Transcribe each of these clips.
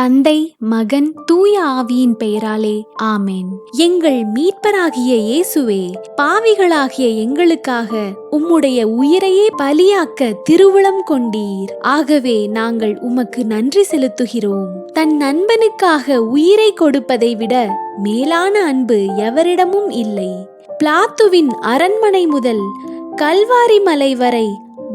தந்தை மகன் தூய ஆவியின் பெயராலே ஆமேன். எங்கள் மீட்பராகிய இயேசுவே பாவிகளாகிய எங்களுக்காக உம்முடைய உயிரையே பலியாக்க திருவுளம் கொண்டீர். ஆகவே நாங்கள் உமக்கு நன்றி செலுத்துகிறோம். தன் நண்பனுக்காக உயிரை கொடுப்பதை விட மேலான அன்பு எவரிடமும் இல்லை. பிளாத்துவின் அரண்மனை முதல் கல்வாரி மலை வரை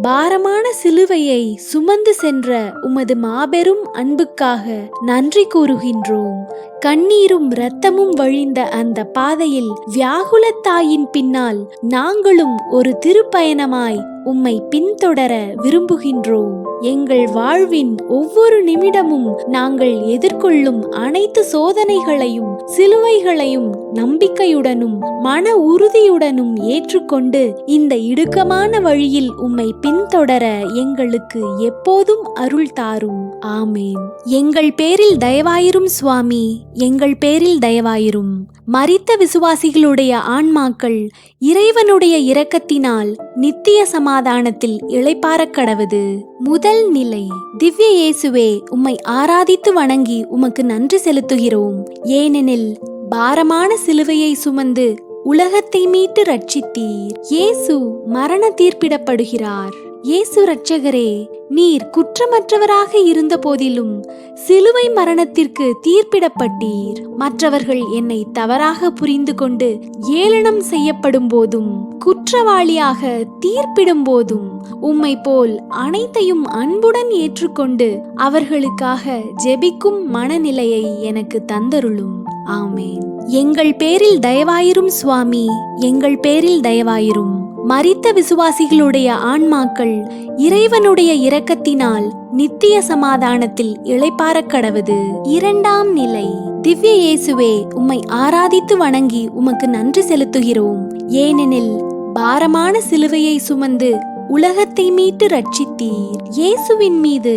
பாரமான சிலுவையை சுமந்து சென்ற உமது மாபெரும் அன்புக்காக நன்றி கூறுகின்றோம். கண்ணீரும் இரத்தமும் வழிந்த அந்த பாதையில் வியாகுலத்தாயின் பின்னால் நாங்களும் ஒரு திருப்பயணமாய் உம்மை பின்தொடர விரும்புகின்றோம். எங்கள் வாழ்வின் ஒவ்வொரு நிமிடமும் நாங்கள் எதிர்கொள்ளும் அனைத்து சோதனைகளையும் சிலுவைகளையும் நம்பிக்கையுடனும் மன உறுதியுடனும் ஏற்றுக்கொண்டு இந்த இடுக்கமான வழியில் உம்மை பின்தொடர எங்களுக்கு எப்போதும் அருள் தாரும். ஆமேன். எங்கள் பேரில் தயவாயிரும் சுவாமி. எங்கள் பேரில் தயவாயிரும். மறித்த விசுவாசிகளுடைய ஆன்மாக்கள் இறைவனுடைய இரக்கத்தினால் நித்திய சமாதானத்தில் இளைப்பாறக் கடவுது. முதல் நிலை திவ்ய இயேசுவே உம்மை ஆராதித்து வணங்கி உமக்கு நன்றி செலுத்துகிறோம். ஏனெனில் பாரமான சிலுவையை சுமந்து உலகத்தை மீட்டு ரட்சித்தீர். இயேசு மரண தீர்ப்பிடப்படுகிறார். இயேசு ரட்சகரே நீர் குற்றமற்றவராக இருந்த போதிலும் சிலுவை மரணத்திற்கு தீர்ப்பிடப்பட்டீர். மற்றவர்கள் என்னை தவறாக புரிந்து கொண்டு ஏளனம் செய்யப்படும் போதும் குற்றவாளியாக தீர்ப்பிடும் போதும் உம்மை போல் அனைத்தையும் அன்புடன் ஏற்றுக்கொண்டு அவர்களுக்காக ஜெபிக்கும் மனநிலையை எனக்கு தந்தருளும். ஆமேன். எங்கள் பேரில் தயவாயிரும் சுவாமி எங்கள் பேரில் தயவாயிரும். மரித்த விசுவாசிகளுடைய ஆன்மாக்கள் இறைவனுடைய இரக்கத்தினால் நித்திய சமாதானத்தில் இளைப்பார கடவுது. இரண்டாம் நிலை திவ்ய இயேசுவே உம்மை ஆராதித்து வணங்கி உமக்கு நன்றி செலுத்துகிறோம். ஏனெனில் பாரமான சிலுவையை சுமந்து உலகத்தை மீட்டு ரட்சித்தீர் இயேசுவின் மீது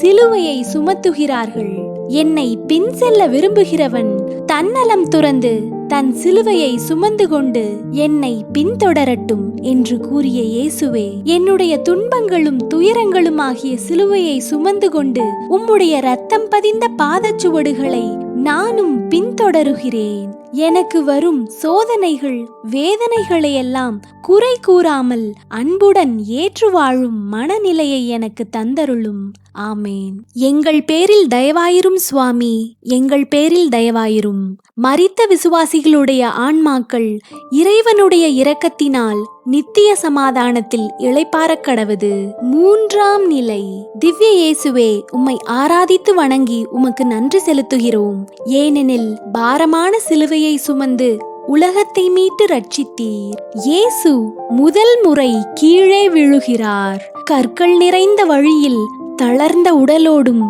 சிலுவையை சுமத்துகிறார்கள். என்னை பின் செல்ல விரும்புகிறவன் தன்னலம் துறந்து தன் சிலுவையை சுமந்து கொண்டு என்னை பின்தொடரட்டும் என்று கூறிய இயேசுவே. என்னுடைய துன்பங்களும் துயரங்களும் ஆகிய சிலுவையை சுமந்து கொண்டு உம்முடைய ரத்தம் பதிந்த பாதச்சுவடுகளை நானும் பின்தொடருகிறேன். எனக்கு வரும் சோதனைகள் வேதனைகளையெல்லாம் குறை கூறாமல் அன்புடன் ஏற்று வாழும் மனநிலையை எனக்கு தந்தருளும். ஆமேன். எங்கள் பேரில் தயவாயிரும் சுவாமி எங்கள் பேரில் தயவாயிரும். மரித்த விசுவாசிகளுடைய ஆன்மாக்கள் இறைவனுடைய இரக்கத்தினால் நித்திய சமாதானத்தில் இளைப்பார கடவுது. மூன்றாம் நிலை. திவ்ய இயேசுவே உம்மை ஆராதித்து வணங்கி உமக்கு நன்றி செலுத்துகிறோம். ஏனெனில் பாரமான சிலுவையை சுமந்து உலகத்தை மீட்டு ரட்சித்தீர் இயேசு முதல் முறை கீழே விழுகிறார். கற்கள் நிறைந்த வழியில் தளர்ந்த உடலோடும்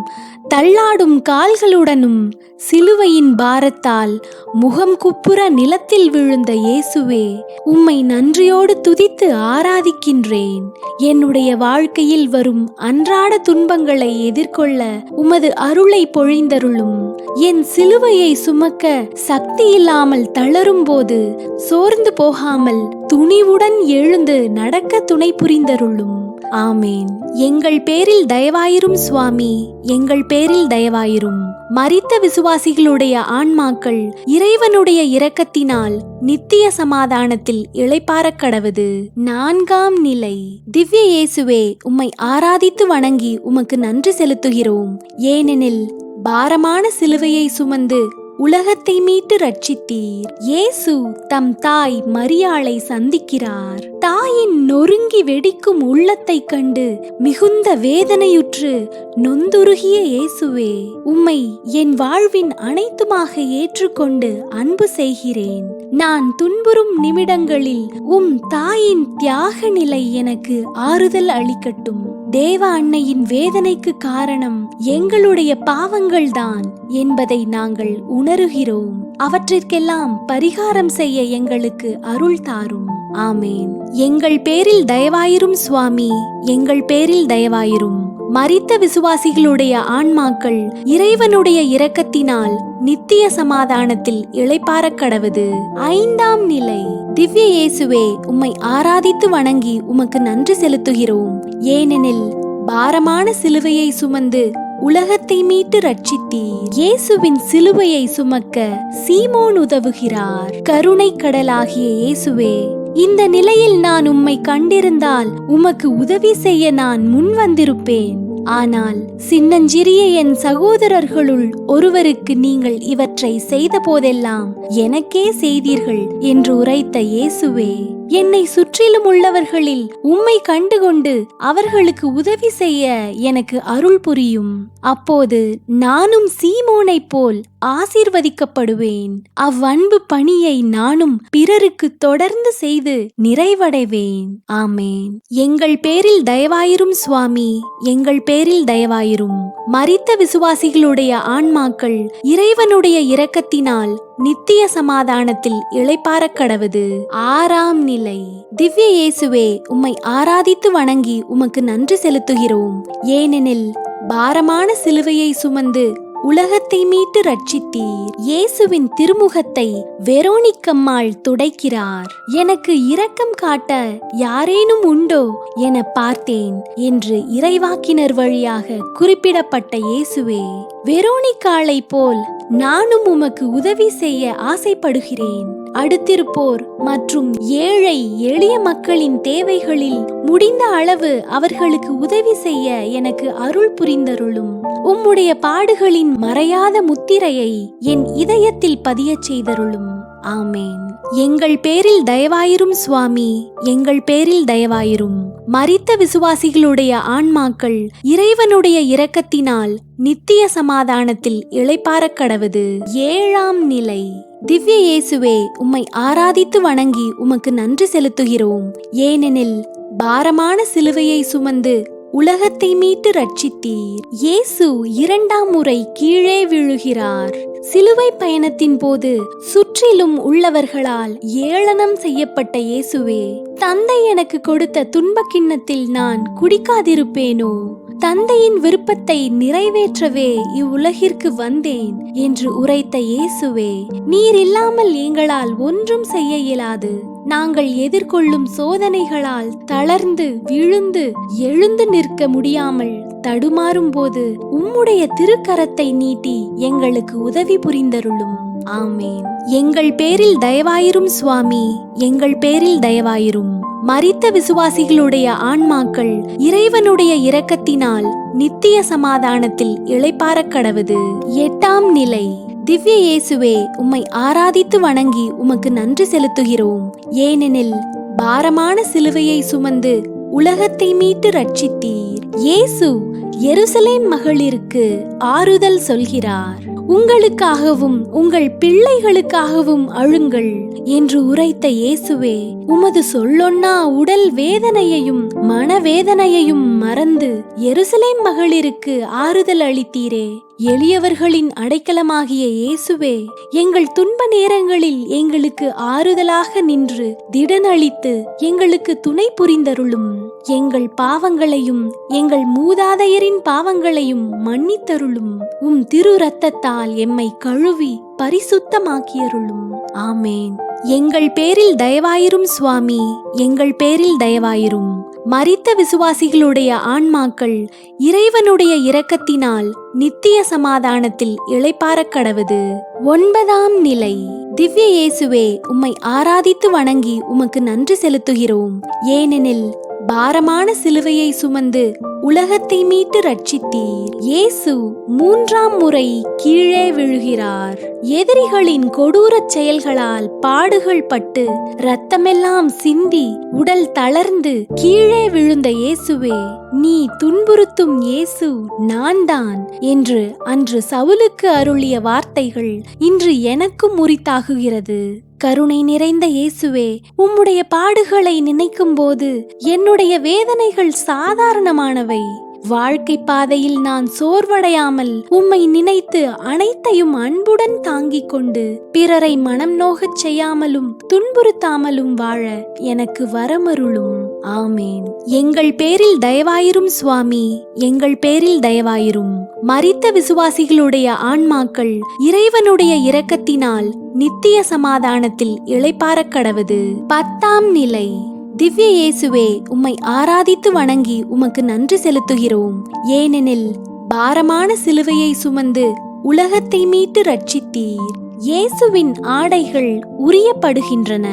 தள்ளாடும் கால்களுடனும் சிலுவையின் பாரத்தால் முகம் குப்புற நிலத்தில் விழுந்த இயேசுவே உம்மை நன்றியோடு துதித்து ஆராதிக்கின்றேன். என்னுடைய வாழ்க்கையில் வரும் அன்றாட துன்பங்களை எதிர்கொள்ள உமது அருளை பொழிந்தருளும். என் சிலுவையை சுமக்க சக்தி இல்லாமல் தளரும் போது சோர்ந்து போகாமல் துணிவுடன் எழுந்து நடக்க துணை புரிந்தருளும். ஆமேன். எங்கள் பேரில் தயவாயிரும் சுவாமி. எங்கள் பேரில் தயவாயிரும். மரித்த விசுவாசிகளுடைய ஆன்மாக்கள் இறைவனுடைய இரக்கத்தினால் நித்திய சமாதானத்தில் இளைப்பாரக் கடவது. நான்காம் நிலை. திவ்ய இயேசுவே உம்மை ஆராதித்து வணங்கி உமக்கு நன்றி செலுத்துகிறோம். ஏனெனில் பாரமான சிலுவையை சுமந்து உலகத்தை மீட்டு ரட்சித்தீர் இயேசு தம் தாய் மரியாளை சந்திக்கிறார். தாயின் நொறுங்கி வெடிக்கும் உள்ளத்தைக் கண்டு மிகுந்த வேதனையுற்று நொந்துருகிய இயேசுவே உம்மை என் வாழ்வின் அனைத்துமாக ஏற்றுக்கொண்டு அன்பு செய்கிறேன். நான் துன்புறும் நிமிடங்களில் உம் தாயின் தியாக நிலை எனக்கு ஆறுதல் அளிக்கட்டும். தேவ அன்னையின் வேதனைக்கு காரணம் எங்களுடைய பாவங்கள்தான் என்பதை நாங்கள் உணருகிறோம். அவற்றிற்கெல்லாம் பரிகாரம் செய்ய எங்களுக்கு அருள் தாரும். ஆமேன். எங்கள் பேரில் தயவாயிரும் சுவாமி. எங்கள் பேரில் தயவாயிரும். மரித்த விசுவாசிகளுடைய ஆன்மாக்கள் இறைவனுடைய இரக்கத்தினால் நித்திய சமாதானத்தில் இளைப்பாரக் கடவது. ஐந்தாம் நிலை. திவ்ய இயேசுவே உம்மை ஆராதித்து வணங்கி உமக்கு நன்றி செலுத்துகிறோம். ஏனெனில் பாரமான சிலுவையை சுமந்து உலகத்தை மீட்டு ரட்சித்தீர் இயேசுவின் சிலுவையை சுமக்க சீமோன் உதவுகிறார். கருணை கடலாகிய இயேசுவே இந்த நிலையில் நான் உம்மை கண்டிருந்தால் உமக்கு உதவி செய்ய நான் முன் வந்திருப்பேன். ஆனால் சின்னஞ்சிறிய என் சகோதரர்களுள் ஒருவருக்கு நீங்கள் இவற்றை செய்த போதெல்லாம் எனக்கே செய்தீர்கள் என்று உரைத்த இயேசுவே. என்னை சுற்றிலும் உள்ளவர்களில் உம்மை கண்டுகொண்டு அவர்களுக்கு உதவி செய்ய எனக்கு அருள் புரியும். அப்போது நானும் சீமோனைப் போல் ஆசீர்வதிக்கப்படுவேன். அவ்வன்பு பணியை நானும் பிறருக்கு தொடர்ந்து செய்து நிறைவடைவேன். ஆமேன். எங்கள் பேரில் தயவாயிரும் சுவாமி எங்கள் பேரில் தயவாயிரும். மரித்த விசுவாசிகளுடைய ஆன்மாக்கள் இறைவனுடைய இரக்கத்தினால் நித்திய சமாதானத்தில் இளைப்பாரக் கடவுது. ஆறாம் நிலை. திவ்ய இயேசுவே உம்மை ஆராதித்து வணங்கி உமக்கு நன்றி செலுத்துகிறோம். ஏனெனில் பாரமான சிலுவையை சுமந்து உலகத்தை மீட்டு ரட்சித்தீர் இயேசுவின் திருமுகத்தை வெரோனிக்கம்மாள் துடைக்கிறார். எனக்கு இரக்கம் காட்ட யாரேனும் உண்டோ என பார்த்தேன் என்று இறைவாக்கினர் வழியாக குறிப்பிடப்பட்ட இயேசுவே வெரோனிக்காளை போல் நானும் உமக்கு உதவி செய்ய ஆசைப்படுகிறேன். அடுத்திருப்போர் மற்றும் ஏழை எளிய மக்களின் தேவைகளில் முடிந்த அளவு அவர்களுக்கு உதவி செய்ய எனக்கு அருள் புரிந்தருளும். உம்முடைய பாடுகளின் மறையாத முத்திரையை என் இதயத்தில் பதியச் செய்தருளும். ஆமேன். எங்கள் பேரில் தயவாயிரும் சுவாமி எங்கள் பேரில் தயவாயிரும். மறித்த விசுவாசிகளுடைய ஆன்மாக்கள் இறைவனுடைய இரக்கத்தினால் நித்திய சமாதானத்தில் இளைப்பாரக் கடவது. ஏழாம் நிலை. திவ்ய இயேசுவே உம்மை ஆராதித்து வணங்கி உமக்கு நன்றி செலுத்துகிறோம். ஏனெனில் பாரமான சிலுவையை சுமந்து உலகத்தை மீட்டு ரட்சித்தீர் இயேசு இரண்டாம் முறை கீழே விழுகிறார். சிலுவை பயணத்தின் போது சுற்றிலும் உள்ளவர்களால் ஏளனம் செய்யப்பட்ட இயேசுவே தந்தை எனக்கு கொடுத்த துன்பக் கிண்ணத்தில் நான் குடிக்காதிருப்பேனோ? தந்தையின் விருப்பத்தை நிறைவேற்றவே இவ்வுலகிற்கு வந்தேன் என்று உரைத்த இயேசுவே நீர் இல்லாமல் எங்களால் ஒன்றும் செய்ய இயலாது. நாங்கள் எதிர்கொள்ளும் சோதனைகளால் தளர்ந்து விழுந்து எழுந்து நிற்க முடியாமல் தடுமாறும் போது உம்முடைய திருக்கரத்தை நீட்டி எங்களுக்கு உதவி புரிந்தருளும். ஆமேன். எங்கள் பேரில் தயவாயிரும் சுவாமி எங்கள் பேரில் தயவாயிரும். மரித்த விசுவாசிகளுடைய ஆன்மாக்கள் இறைவனுடைய இரக்கத்தினால் நித்திய சமாதானத்தில் இளைப்பார கடவுது. எட்டாம் நிலை. திவ்ய இயேசுவே உம்மை ஆராதித்து வணங்கி உமக்கு நன்றி செலுத்துகிறோம். ஏனெனில் பாரமான சிலுவையை சுமந்து உலகத்தை மீட்டு ரட்சித்தீர் இயேசு எருசலேம் மகளிருக்கு ஆறுதல் சொல்கிறார். உங்களுக்காகவும் உங்கள் பிள்ளைகளுக்காகவும் அழுங்கள் என்று உரைத்த இயேசுவே உமது சொல்லொன்னா உடல் வேதனையையும் மனவேதனையையும் மறந்து எருசலேம் மகளிருக்கு ஆறுதல் அளித்தீரே. எளியவர்களின் அடைக்கலமாகிய இயேசுவே எங்கள் துன்ப நேரங்களில் எங்களுக்கு ஆறுதலாக நின்று திடனளித்து எங்களுக்கு துணை புரிந்தருளும். எங்கள் பாவங்களையும் எங்கள் மூதாதையரின் பாவங்களையும் மன்னித்தருளும். உம் திரு ரத்தத்தால் எம்மை கழுவி பரிசுத்தமாக்கியருளும். ஆமேன். எங்கள் பேரில் தயவாயிரும் சுவாமி எங்கள் பேரில் தயவாயிரும். மரித்த விசுவாசிகளுடைய ஆன்மாக்கள் இறைவனுடைய இரக்கத்தினால் நித்திய சமாதானத்தில் இளைப்பாரக் கடவது. ஒன்பதாம் நிலை. திவ்ய இயேசுவே உம்மை ஆராதித்து வணங்கி உமக்கு நன்றி செலுத்துகிறோம். ஏனெனில் பாரமான சிலுவையை சுமந்து உலகத்தை மீட்டு ரட்சித்தீர் இயேசு மூன்றாம் முறை கீழே விழுகிறார். எதிரிகளின் கொடூரச் செயல்களால் பாடுகள் பட்டு ரத்தமெல்லாம் சிந்தி உடல் தளர்ந்து கீழே விழுந்த இயேசுவே நீ துன்புறுத்தும் இயேசு நான் தான் என்று அன்று சவுலுக்கு அருளிய வார்த்தைகள் இன்று எனக்கும் உரித்தாகுகிறது. கருணை நிறைந்த இயேசுவே உம்முடைய பாடுகளை நினைக்கும் போது என்னுடைய வேதனைகள் சாதாரணமானவை. வாழ்க்கை பாதையில் நான் சோர்வடையாமல் உம்மை நினைத்து அனைத்தையும் அன்புடன் தாங்கிக் கொண்டு பிறரை மனம் நோகச் செய்யாமலும் துன்புறுத்தாமலும் வாழ எனக்கு வரமருளும். ஆமேன். எங்கள் பேரில் தயவாயிரும் சுவாமி. எங்கள் பேரில் தயவாயிரும். மரித்த விசுவாசிகளுடைய ஆன்மாக்கள் இறைவனுடைய இரக்கத்தினால் நித்திய சமாதானத்தில் இளைப்பாரக் கடவது. பத்தாம் நிலை. திவ்ய இயேசுவே உம்மை ஆராதித்து வணங்கி உமக்கு நன்றி செலுத்துகிறோம். ஏனெனில் பாரமான சிலுவையை சுமந்து உலகத்தை மீட்டு ரட்சித்தீர் இயேசுவின் ஆடைகள் உரியப்படுகின்றன.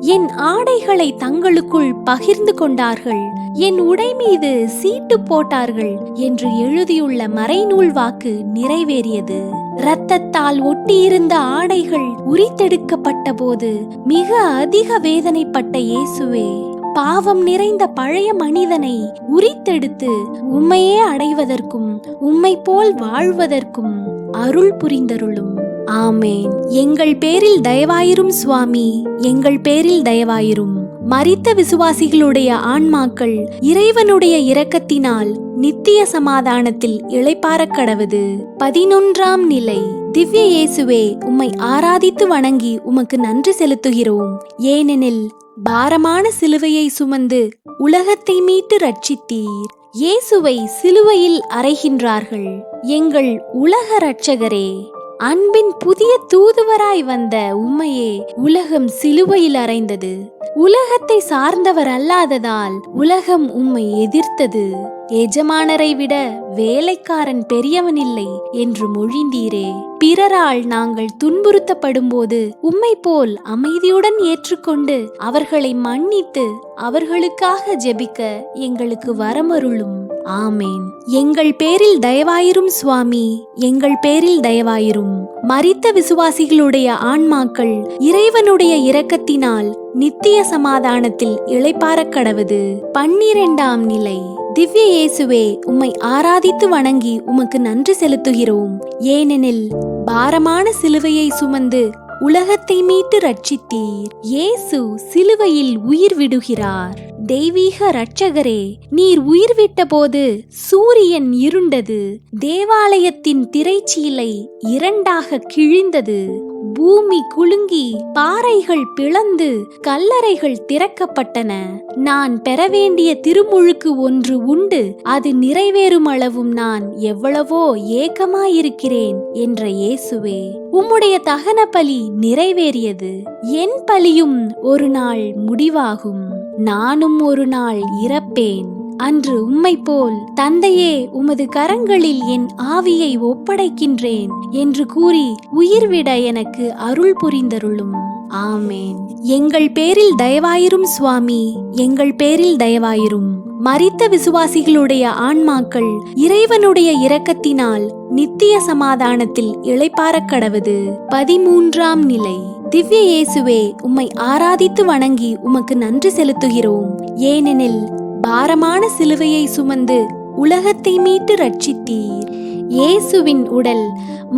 என் ஆடைகளை தங்களுக்குள் பகிர்ந்து கொண்டார்கள். என் உடை மீது சீட்டு போட்டார்கள் என்று எழுதியுள்ள மறைநூல் வாக்கு நிறைவேறியது. இரத்தத்தால் ஒட்டியிருந்த ஆடைகள் உரித்தெடுக்கப்பட்ட போது மிக அதிக வேதனைப்பட்ட இயேசுவே பாவம் நிறைந்த பழைய மனிதனை உரித்தெடுத்து உம்மையே அடைவதற்கும் உம்மை போல் வாழ்வதற்கும் அருள் புரிந்தருளும். ஆமேன். எங்கள் பேரில் தயவாயிரும் சுவாமி. எங்கள் பேரில் தயவாயிரும். மரித்த விசுவாசிகளுடைய ஆன்மாக்கள் இறைவனுடைய இரக்கத்தினால் நித்திய சமாதானத்தில் இளைப்பாரக் கடவது. பதினொன்றாம் நிலை. திவ்ய இயேசுவே உம்மை ஆராதித்து வணங்கி உமக்கு நன்றி செலுத்துகிறோம். ஏனெனில் பாரமான சிலுவையை சுமந்து உலகத்தை மீட்டு ரட்சித்தீர் இயேசுவை சிலுவையில் அறைகின்றார்கள். எங்கள் உலக ரட்சகரே அன்பின் புதிய தூதுவராய் வந்த உம்மையே உலகம் சிலுவையில் அறைந்தது. உலகத்தை சார்ந்தவர் அல்லாததால் உலகம் உம்மை எதிர்த்தது. எஜமானரை விட வேலைக்காரன் பெரியவன் இல்லை என்று மொழிந்தீரே. பிறரால் நாங்கள் துன்புறுத்தப்படும் போது உம்மை போல் அமைதியுடன் ஏற்றுக்கொண்டு அவர்களை மன்னித்து அவர்களுக்காக ஜெபிக்க எங்களுக்கு வரமருளும். ஆமேன். எங்கள் பேரில் தயவாயிரும் சுவாமி எங்கள் பேரில் தயவாயிரும். மரித்த விசுவாசிகளுடைய ஆன்மாக்கள் இறைவனுடைய இரக்கத்தினால் நித்திய சமாதானத்தில் இளைப்பாரக் கடவது. பன்னிரெண்டாம் நிலை. திவ்ய இயேசுவே உம்மை ஆராதித்து வணங்கி உமக்கு நன்றி செலுத்துகிறோம். ஏனெனில் பாரமான சிலுவையை சுமந்து உலகத்தை மீட்டு ரட்சித்தீர் இயேசு சிலுவையில் உயிர் விடுகிறார். தெய்வீக இரட்சகரே நீர் உயிர் விட்டபோது சூரியன் இருண்டது. தேவாலயத்தின் திரைச்சீலை இரண்டாக கிழிந்தது. பூமி குலுங்கி பாறைகள் பிளந்து கல்லறைகள் திறக்கப்பட்டன. நான் பெற வேண்டிய திருமுழுக்கு ஒன்று உண்டு. அது நிறைவேறும் அளவும் நான் எவ்வளவோ ஏக்கமாயிருக்கிறேன் என்ற இயேசுவே. உம்முடைய தகன பலி நிறைவேறியது. என் பலியும் ஒரு நாள் முடிவாகும். நானும் ஒரு நாள் இறப்பேன். அன்று உம்மை போல் தந்தையே உமது கரங்களில் என் ஆவியை ஒப்படைக்கின்றேன் என்று கூறி உயிர்விட எனக்கு அருள் புரிந்தருளும். ஆமேன். எங்கள் பேரில் தயவாயிரும் சுவாமி எங்கள் பேரில் தயவாயிரும். மறித்த விசுவாசிகளுடைய ஆன்மாக்கள் இறைவனுடைய இரக்கத்தினால் நித்திய சமாதானத்தில் இளைப்பாரக் கடவது. பதிமூன்றாம் நிலை. திவ்ய இயேசுவே உம்மை ஆராதித்து வணங்கி உமக்கு நன்றி செலுத்துகிறோம். ஏனெனில் பாரமான சிலுவையை சுமந்து உலகத்தை மீட்டு ரட்சித்தீர் இயேசுவின் உடல்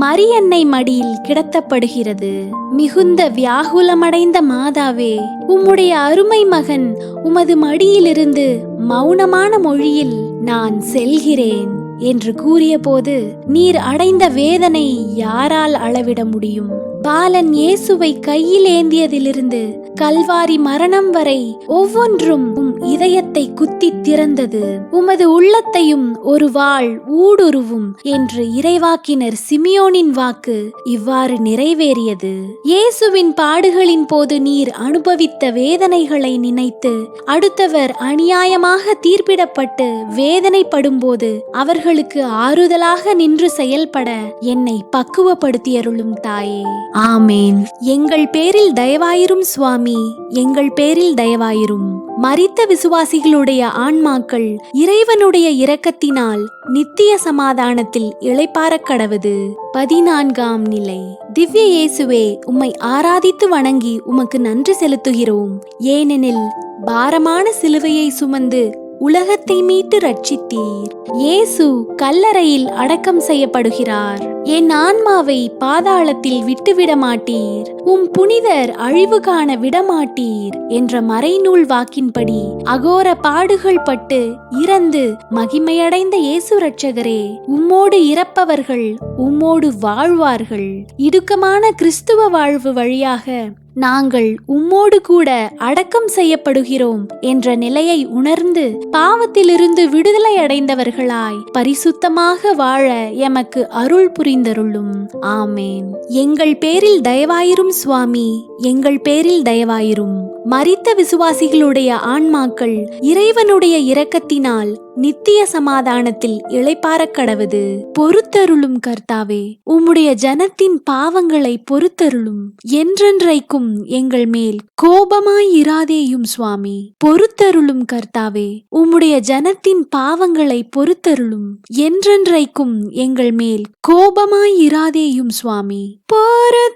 மரியன்னை மடியில் கிடத்தப்படுகிறது. மிகுந்த வியாகுலமடைந்த மாதாவே உம்முடைய அருமை மகன் உமது மடியிலிருந்து மௌனமான மொழியில் நான் செல்கிறேன் என்று கூறியபோது நீர் அடைந்த வேதனை யாரால் அளவிட முடியும்? பாலன் இயேசுவை கையில் ஏந்தியதிலிருந்து கல்வாரி மரணம் வரை ஒவ்வொன்றும் இதயத்தை குத்தி திறந்தது. உமது உள்ளத்தையும் ஒரு வாள் ஊடுருவும் என்று இறைவாக்கினர் சிமியோனின் வாக்கு இவ்வாறு நிறைவேறியது. இயேசுவின் பாடுகளின் போது நீர் அனுபவித்த வேதனைகளை நினைத்து அடுத்தவர் அநியாயமாக தீர்ப்பிடப்பட்டு வேதனைப்படும் போது அவர்களுக்கு ஆறுதலாக நின்று செயல்பட என்னை பக்குவப்படுத்தியருளும் தாயே. ஆமேன். எங்கள் பேரில் தயவாயிரும் சுவாமி எங்கள் பேரில் தயவாயிரும். மரித்த விசுவாசிகளுடைய ஆன்மாக்கள் இறைவனுடைய இரக்கத்தினால் நித்திய சமாதானத்தில் இளைப்பாரக் கடவுது. பதினான்காம் நிலை. திவ்ய இயேசுவே உம்மை ஆராதித்து வணங்கி உமக்கு நன்றி செலுத்துகிறோம். ஏனெனில் பாரமான சிலுவையை சுமந்து உலகத்தை மீட்டு ரட்சித்தீர் இயேசு கல்லறையில் அடக்கம் செய்யப்படுகிறார். என் ஆன்மாவை பாதாளத்தில் விட்டுவிட மாட்டீர் உம் புனிதர் அழிவு காண விடமாட்டீர் என்ற மறைநூல் வாக்கின்படி அகோர பாடுகள் பட்டு இறந்து மகிமையடைந்த இயேசு ரட்சகரே உம்மோடு இறப்பவர்கள் உம்மோடு வாழ்வார்கள். இடுக்கமான கிறிஸ்துவ வாழ்வு வழியாக நாங்கள் உம்மோடு கூட அடக்கம் செய்யப்படுகிறோம் என்ற நிலையை உணர்ந்து பாவத்திலிருந்து விடுதலை அடைந்தவர்களாய் பரிசுத்தமாக வாழ எமக்கு அருள் புரிந்தருளும். ஆமேன். எங்கள் பேரில் தயவாயிரும் சுவாமி எங்கள் பேரில் தயவாயிரும். மரித்த விசுவாசிகளுடைய ஆன்மாக்கள் இறைவனுடைய இரக்கத்தினால் நித்திய சமாதானத்தில் இளைப்பாரக் கடவுது. பொறுத்தருளும் கர்த்தாவே உம்முடைய ஜனத்தின் பாவங்களை பொறுத்தருளும். என்றென்றைக்கும் எங்கள் மேல் கோபமாயிராதேயும் சுவாமி. பொறுத்தருளும் கர்த்தாவே உம்முடைய ஜனத்தின் பாவங்களை பொறுத்தருளும். என்றென்றைக்கும் எங்கள் மேல் கோபமாயிராதேயும் சுவாமி. பொறுத்தருளும்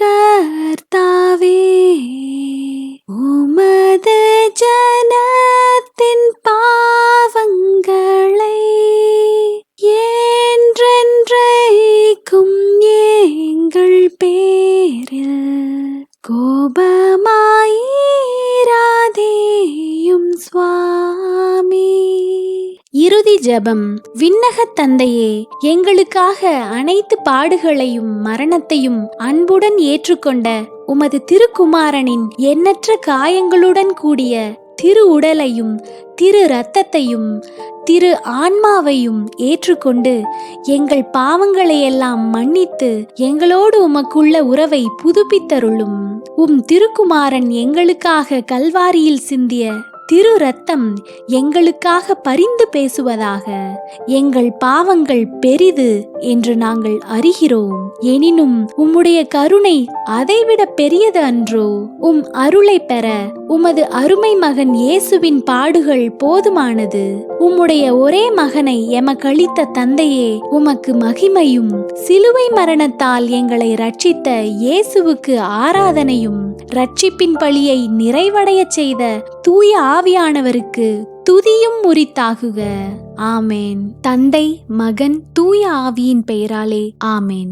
கர்த்தாவே உமது தென் பாவங்களை என்றென்றைக்கும் எங்கள் பேரில் கோபமாயிராதேயும் சுவாமி. இறுதி ஜபம். விண்ணகத் தந்தையே எங்களுக்காக அனைத்து பாடுகளையும் மரணத்தையும் அன்புடன் ஏற்றுக்கொண்ட உமது திருக்குமாரனின் எண்ணற்ற காயங்களுடன் கூடிய திரு உடலையும் திரு இரத்தத்தையும் திரு ஆன்மாவையும் ஏற்றுக்கொண்டு எங்கள் பாவங்களையெல்லாம் மன்னித்து எங்களோடு உமக்குள்ள உறவை புதுப்பித்தருளும். உம் திருக்குமாரன் எங்களுக்காக கல்வாரியில் சிந்திய திரு ரத்தம் எங்களுக்காக பரிந்து பேசுவதாக. எங்கள் பாவங்கள் பெரிது என்று நாங்கள் அறிகிறோம். எனினும் உம்முடைய கருணை அதைவிட பெரியது அன்றோ? உம் அருளை பெற உமது அருமை மகன் இயேசுவின் பாடுகள் போதுமானது. உம்முடைய ஒரே மகனை எமக்களித்த தந்தையே உமக்கு மகிமையும் சிலுவை மரணத்தால் எங்களை ரட்சித்த இயேசுவுக்கு ஆராதனையும் ரட்சிப்பின் பழியை நிறைவடையச் செய்த தூய ஆவியானவருக்கு துதியும் முறித்தாகுக. ஆமேன். தந்தை மகன் தூய ஆவியின் பெயராலே ஆமேன்.